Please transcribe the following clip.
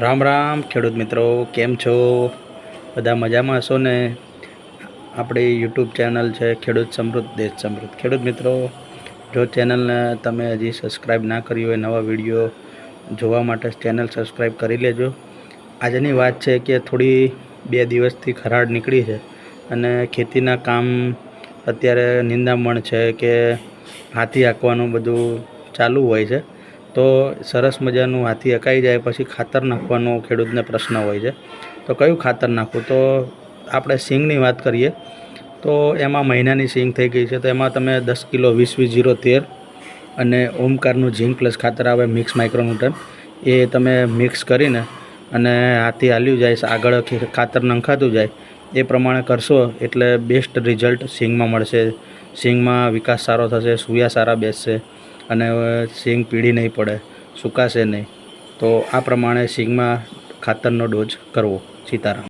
રામ રામ, ખેડૂત મિત્રો, કેમ છો? બધા મજામાં હશો ને? આપણી યુટ્યુબ ચેનલ છે ખેડૂત સમૃદ્ધ, દેશ સમૃદ્ધ. ખેડૂત મિત્રો, જો ચેનલને તમે હજી સબસ્ક્રાઈબ ના કરી હોય, નવા વીડિયો જોવા માટે ચેનલ સબસ્ક્રાઈબ કરી લેજો. આજની વાત છે કે થોડી બે દિવસથી ખરાડ નીકળી છે અને ખેતીના કામ અત્યારે નિંદામણ છે કે હાથી હાંકવાનું બધું ચાલુ હોય છે. તો સરસ મજાનું હાથી અકાઈ જાય પછી ખાતર નાખવાનો ખેડૂતને પ્રશ્ન હોય છે. તો કયું ખાતર નાખવું? તો આપણે સિંગની વાત કરીએ, તો એમાં મહિનાની સિંગ થઈ ગઈ છે. તો એમાં તમે દસ કિલો વીસ વીસ જીરો તેર અને ઓમકારનું ઝીંક પ્લસ ખાતર આવે મિક્સ માઇક્રોન્યુટન, એ તમે મિક્સ કરીને અને હાથી હાલ્યું જાય, આગળ ખાતર નંખાતું જાય, એ પ્રમાણે કરશો એટલે બેસ્ટ રિઝલ્ટ સિંગમાં મળશે. સિંગમાં વિકાસ સારો થશે, સૂયા સારા બેસશે. અને સિંગ પીળી નહીં પડે, સુકાશે નહીં. તો આ પ્રમાણે સિંગમાં ખાતરનો ડોઝ કરવો, સીતારામ.